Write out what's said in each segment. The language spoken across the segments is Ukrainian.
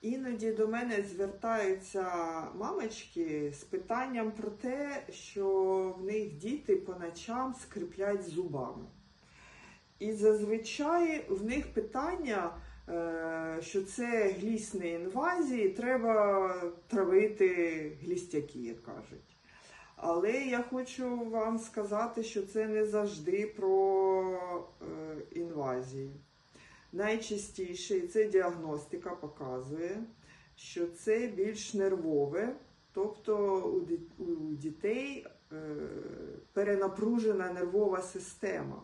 Іноді до мене звертаються мамочки з питанням про те, що в них діти по ночам скриплять зубами. І зазвичай в них питання, е, що це глісні інвазії, треба травити глістяки, як кажуть. Але я хочу вам сказати, що це не завжди про е, інвазії. Найчастіше, і це діагностика показує, що це більш нервове, тобто у дітей е, перенапружена нервова система.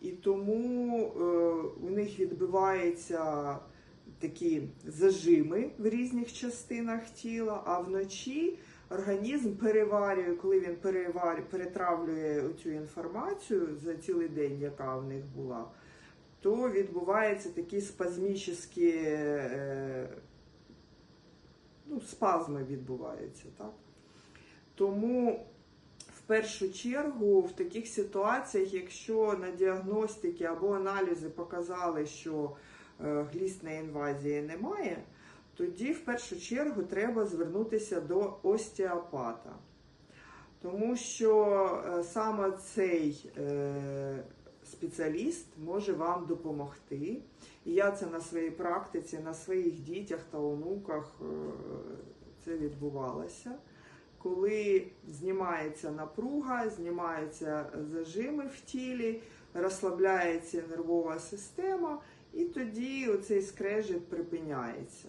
І тому е, у них відбуваються такі зажими в різних частинах тіла, а вночі організм переварює, коли він перетравлює цю інформацію за цілий день, яка в них була, то відбуваються такі спазмічні е, ну, спазми відбуваються. Так? Тому в першу чергу в таких ситуаціях, якщо на діагностики або аналізи показали, що е, глісної інвазії немає, тоді в першу чергу треба звернутися до остеопата. Тому що е, саме цей е, спеціаліст може вам допомогти. І я це на своїй практиці, на своїх дітях та онуках е, це відбувалося. Коли знімається напруга, знімаються зажими в тілі, розслабляється нервова система, і тоді оцей скрежет припиняється.